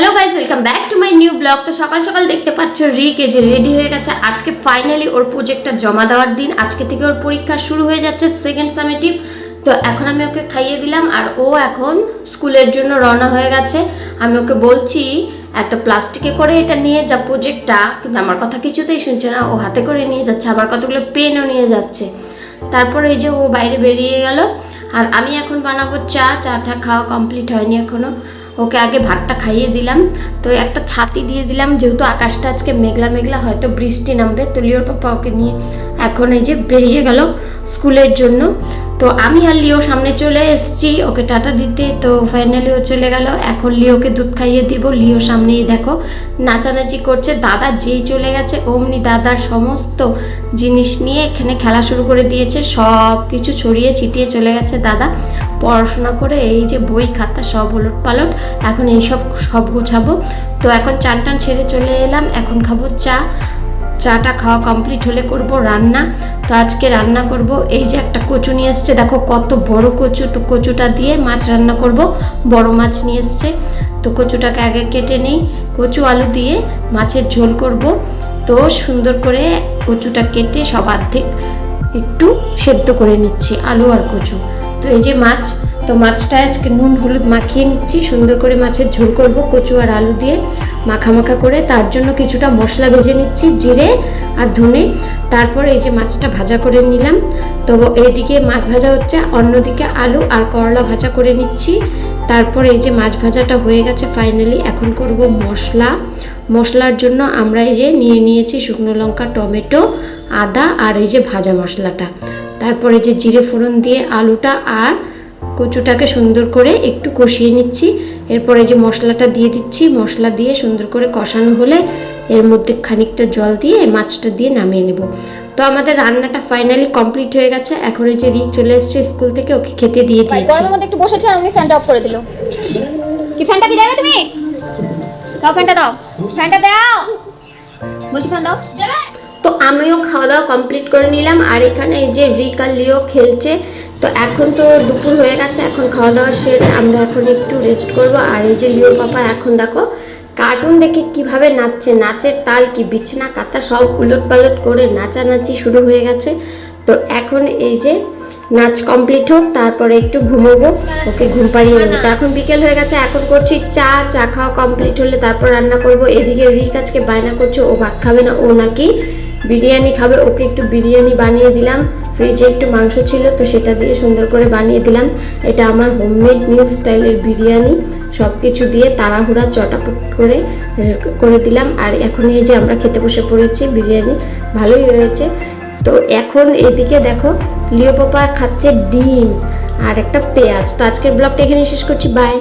Hello guys welcome back to my new vlog তো সকাল সকাল দেখতে পাচ্ছ রিক যে রেডি হয়ে গেছে। আজকে ফাইনালি ওর প্রোজেক্টটা জমা দেওয়ার দিন। আজকে থেকে ওর পরীক্ষা শুরু হয়ে যাচ্ছে সেকেন্ড সামেটিভ তো এখন আমি ওকে খাইয়ে দিলাম আর ও এখন স্কুলের জন্য রওনা হয়ে গেছে। আমি ওকে বলছি, একটা প্লাস্টিকে করে এটা নিয়ে যা প্রোজেক্টটা কিন্তু আমার কথা কিছুতেই শুনছে না। ও হাতে করে নিয়ে যাচ্ছে, আবার কতগুলো পেনও নিয়ে যাচ্ছে। তারপরে এই যে ও বাইরে বেরিয়ে গেল। আর আমি এখন বানাবো চা। চাটা খাওয়া কমপ্লিট হয়নি এখনও। ওকে আগে ভাতটা খাইয়ে দিলাম। তো একটা ছাতি দিয়ে দিলাম, যেহেতু আকাশটা আজকে মেঘলা মেঘলা, হয়তো বৃষ্টি নামবে। তো লিওর পাপা ওকে নিয়ে এখন এই যে বেরিয়ে গেল স্কুলের জন্য। তো আমি আর লিও সামনে চলে এসেছি, ওকে টাটা দিতে। তো ফাইনালি ও চলে গেল। এখন লিওকে দুধ খাইয়ে দিব। লিও সামনেই দেখো নাচানাচি করছে। দাদা যেই চলে গেছে, অমনি দাদার সমস্ত জিনিস নিয়ে এখানে খেলা শুরু করে দিয়েছে। সব কিছু ছড়িয়ে ছিটিয়ে চলে গেছে দাদা। পড়াশোনা করে এই যে বই, খাতা সব ওলট পালট। এখন এইসব সব গোছাবো। তো এখন চান টান ছেড়ে চলে এলাম। এখন খাব চা। চাটা খাওয়া কমপ্লিট হলে করব রান্না। তো আজকে রান্না করব। এই যে একটা কচু নিয়ে এসছে, দেখো কত বড় কচু। তো কচুটা দিয়ে মাছ রান্না করব। বড় মাছ নিয়ে এসছে। তো কচুটাকে আগে কেটে নিই। কচু আলু দিয়ে মাছের ঝোল করব। তো সুন্দর করে কচুটা কেটে সব অর্ধেক একটু সেদ্ধ করে নিচ্ছি, আলু আর কচু। তো এই যে মাছ, তো মাছটা আজকে নুন, হলুদ মাখিয়ে নিচ্ছি। সুন্দর করে মাছের ঝোল করব কচু আর আলু দিয়ে। মাখা মাখা করে তার জন্য কিছুটা মশলা ভেজে নিচ্ছি, জিরে আর ধনে। তারপর এই যে মাছটা ভাজা করে নিলাম। তো এইদিকে মাছ ভাজা হচ্ছে, অন্যদিকে আলু আর করলা ভাজা করে নিচ্ছি। তারপর এই যে মাছ ভাজাটা হয়ে গেছে ফাইনালি, এখন করব মশলা। মশলার জন্য আমরা এই যে নিয়ে নিয়েছি শুকনো লঙ্কা, টমেটো, আদা আর এই যে ভাজা মশলাটা। তারপরে যে জিরে ফোড়ন দিয়ে আলুটা আর কচুটাকে সুন্দর করে একটু কষিয়ে নিচ্ছি। এরপরে যে মশলাটা দিয়ে দিচ্ছি মশলা দিয়ে সুন্দর করে কষানো হলে এর মধ্যে খানিকটা জল দিয়ে মাছটা দিয়ে নামিয়ে নেব। তো আমাদের রান্নাটা ফাইনালি কমপ্লিট হয়ে গেছে। এখন এই যে রিক চলে এসছে স্কুল থেকে ওকে খেতে দিয়ে দিয়েছি। মধ্যে একটু বসেছে আর আমি ফ্যানটা অফ করে দিল। কি ফ্যানটা কি দেবে তুমি? দাও ফ্যানটা দাও। ফ্যানটা দাও। বলছি ফ্যান দাও। তো আমিও খাওয়া দাওয়া কমপ্লিট করে নিলাম। আর এখানে এই যে রিক আর লিও খেলছে। তো এখন তো দুপুর হয়ে গেছে, এখন খাওয়া দাওয়া সেরে আমরা এখন একটু রেস্ট করব। আর এই যে লিওর পাপা, এখন দেখো কার্টুন দেখে কীভাবে নাচছে, নাচের তাল কি, বিছানা কাতা সব উলট পালট করে নাচানাচি শুরু হয়ে গেছে। তো এখন এই যে নাচ কমপ্লিট হোক, তারপরে একটু ঘুমোবো, ওকে ঘুম পাড়িয়ে নেব। তো এখন বিকেল হয়ে গেছে, এখন করছি চা চা খাওয়া কমপ্লিট হলে তারপর রান্না করব। এদিকে রিক আজকে বায়না করছে, ও ভাত খাবে না, ও নাকি বিরিয়ানি খাবে। ওকে একটু বিরিয়ানি বানিয়ে দিলাম। ফ্রিজে একটু মাংস ছিল, তো সেটা দিয়ে সুন্দর করে বানিয়ে দিলাম। এটা আমার হোমমেড নিউ স্টাইলের বিরিয়ানি। সব কিছু দিয়ে তাড়াহুড়া চটাপট করে করে দিলাম। আর এখন এই যে আমরা খেতে বসে পড়েছি, বিরিয়ানি ভালোই হয়েছে। তো এখন এদিকে দেখো, লিও পাপা খাচ্ছে ডিম আর একটা পেঁয়াজ। তো আজকের ব্লগটা এখানে শেষ করছি। বাই